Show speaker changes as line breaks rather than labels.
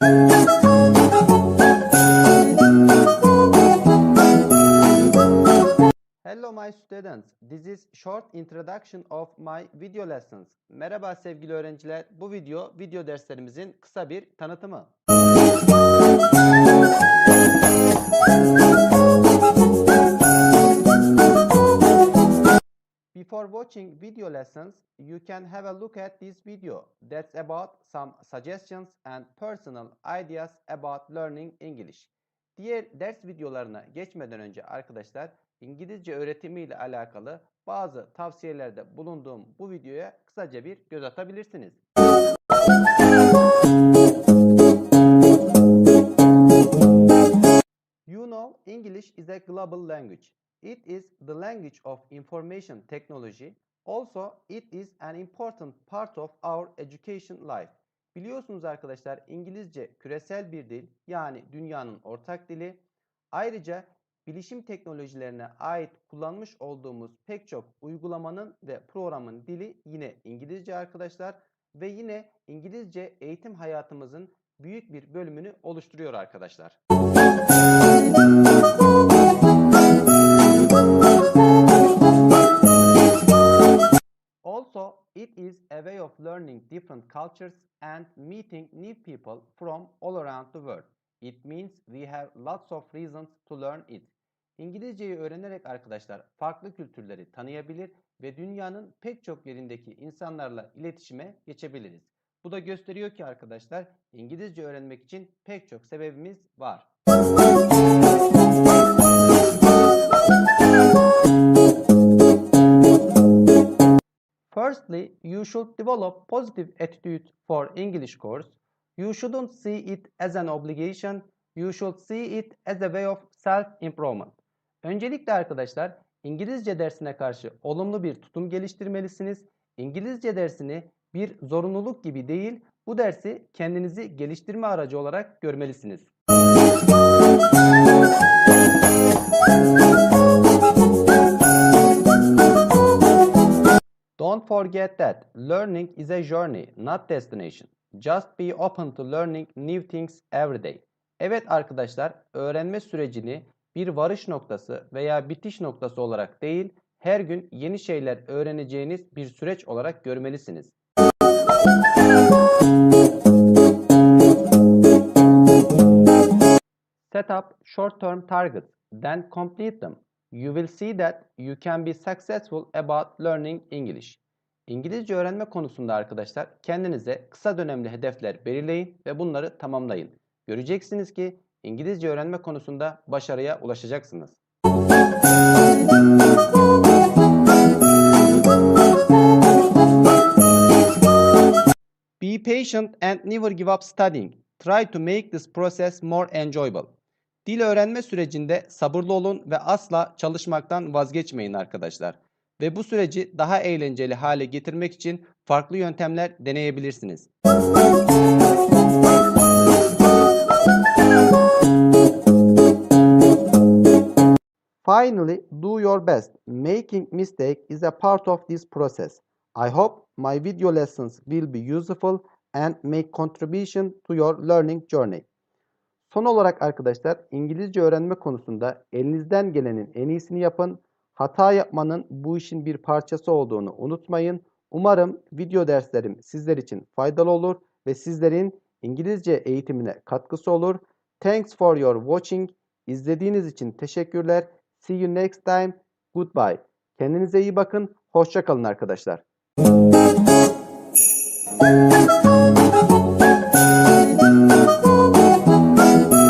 Hello my students. This is short introduction of my video lessons. Merhaba sevgili öğrenciler. Bu video video derslerimizin kısa bir tanıtımı. Watching video lessons, you can have a look at this video that's about some suggestions and personal ideas about learning English. Diğer ders videolarına geçmeden önce arkadaşlar İngilizce öğretimi ile alakalı bazı tavsiyelerde bulunduğum bu videoya kısaca bir göz atabilirsiniz. You know, English is a global language. It is the language of information technology. Also, it is an important part of our education life. Biliyorsunuz arkadaşlar İngilizce küresel bir dil yani dünyanın ortak dili. Ayrıca bilişim teknolojilerine ait kullanmış olduğumuz pek çok uygulamanın ve programın dili yine İngilizce arkadaşlar ve yine İngilizce eğitim hayatımızın büyük bir bölümünü oluşturuyor arkadaşlar. Cultures and meeting new people from all around the world. It means we have lots of reasons to learn it. İngilizceyi öğrenerek arkadaşlar farklı kültürleri tanıyabilir ve dünyanın pek çok yerindeki insanlarla iletişime geçebiliriz. Bu da gösteriyor ki arkadaşlar İngilizce öğrenmek için pek çok sebebimiz var. Firstly, you should develop positive attitude for English course. You shouldn't see it as an obligation. You should see it as a way of self-improvement. Öncelikle arkadaşlar İngilizce dersine karşı olumlu bir tutum geliştirmelisiniz. İngilizce dersini bir zorunluluk gibi değil, bu dersi kendinizi geliştirme aracı olarak görmelisiniz. Don't forget that learning is a journey, not destination. Just be open to learning new things every day. Evet arkadaşlar, öğrenme sürecini bir varış noktası veya bitiş noktası olarak değil, her gün yeni şeyler öğreneceğiniz bir süreç olarak görmelisiniz. Set up short-term targets, then complete them. You will see that you can be successful about learning English. İngilizce öğrenme konusunda arkadaşlar kendinize kısa dönemli hedefler belirleyin ve bunları tamamlayın. Göreceksiniz ki İngilizce öğrenme konusunda başarıya ulaşacaksınız. Be patient and never give up studying. Try to make this process more enjoyable. Dil öğrenme sürecinde sabırlı olun ve asla çalışmaktan vazgeçmeyin arkadaşlar. Ve bu süreci daha eğlenceli hale getirmek için farklı yöntemler deneyebilirsiniz. Finally, do your best. Making mistake is a part of this process. I hope my video lessons will be useful and make contribution to your learning journey. Son olarak arkadaşlar İngilizce öğrenme konusunda elinizden gelenin en iyisini yapın. Hata yapmanın bu işin bir parçası olduğunu unutmayın. Umarım video derslerim sizler için faydalı olur ve sizlerin İngilizce eğitimine katkısı olur. Thanks for your watching. İzlediğiniz için teşekkürler. See you next time. Goodbye. Kendinize iyi bakın. Hoşça kalın arkadaşlar.